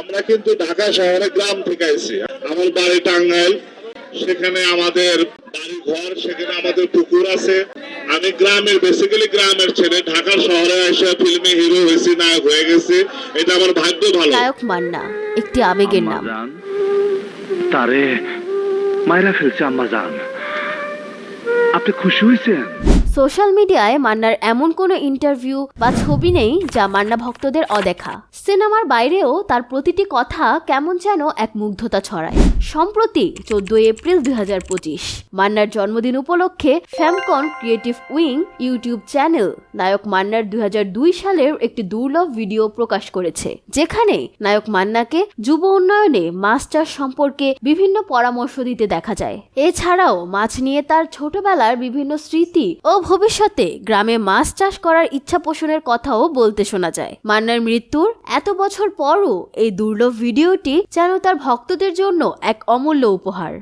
আমরা কিন্তু ঢাকা শহরে গ্রাম থেকে আইছি। আমার বাড়ি টাঙ্গাইল সেখানে আমাদের বাড়ি ঘর সেখানে আমাদের পুকুর আছে। আমি গ্রামের বেসিক্যালি গ্রামের ছেলে ঢাকা শহরে এসে ফিল্মে হিরো হয়েছি নায়ক হয়ে গেছি। এটা আমার ভাগ্য ভালো। নায়ক মান্না একটি আবেগের নাম। তারে মায়েরা ফেলছে আম্মা জান আপনি খুশি হয়েছেন? সোশ্যাল মিডিয়ায় মান্নার এমন কোনো ইন্টারভিউ বা ছবি নেই যা মান্না ভক্তদের অদেখা। সিনেমার বাইরেও তার প্রতিটি কথা কেমন যেন এক মুগ্ধতা ছড়ায়। সম্প্রতি চোদ্দই এপ্রিল দুই হাজার পঁচিশ, মান্নার জন্মদিন উপলক্ষে Famcon creative wing YouTube channel নায়ক মান্নার দু হাজার দুই সালের একটি দুর্লভ ভিডিও প্রকাশ করেছে, যেখানে নায়ক মান্নাকে যুব উন্নয়নে চাষ সম্পর্কে বিভিন্ন পরামর্শ দিতে দেখা যায়। এছাড়াও মাছ নিয়ে তার ছোটবেলার বিভিন্ন স্মৃতি ও ভবিষ্যতে গ্রামে মাছ চাষ করার ইচ্ছা পোষণের কথাও বলতে শোনা যায়। মান্নার মৃত্যুর এত বছর পরও এই দুর্লভ ভিডিওটি যেন তার ভক্তদের জন্য এক অমূল্য উপহার।